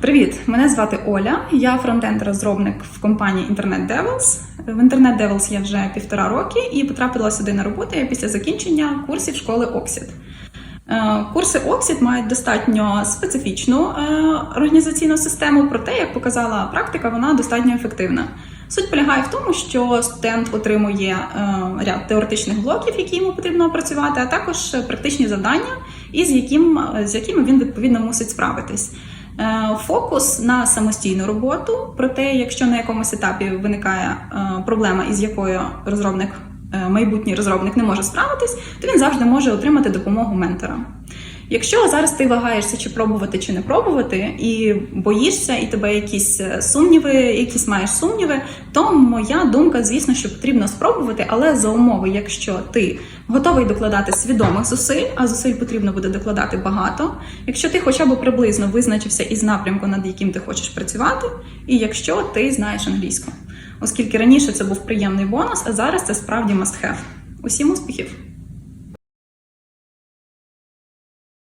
Привіт, мене звати Оля. Я фронтенд-розробник в компанії Internet Devils. В Internet Devils я вже півтора роки і потрапила сюди на роботу після закінчення курсів школи Оксід. Е, Курси Оксід мають достатньо специфічну е, організаційну систему, проте, як показала практика, вона достатньо ефективна. Суть полягає в тому, що студент отримує е, ряд теоретичних блоків, які йому потрібно опрацювати, а також практичні завдання, із яким, з якими він відповідно мусить справитись. Е, Фокус на самостійну роботу. Проте, якщо на якомусь етапі виникає е, проблема, із якою розробник, е, майбутній розробник не може справитись, то він завжди може отримати допомогу ментора. Якщо зараз ти вагаєшся, чи пробувати, чи не пробувати, і боїшся, і тебе якісь е, сумніви, якісь маєш сумніви, то моя думка, звісно, що потрібно спробувати, але за умови, якщо ти готовий докладати свідомих зусиль, а зусиль потрібно буде докладати багато. Якщо ти хоча б приблизно визначився із напрямку, над яким ти хочеш працювати, і якщо ти знаєш англійську, оскільки раніше це був приємний бонус, а зараз це справді must have. Усім успіхів!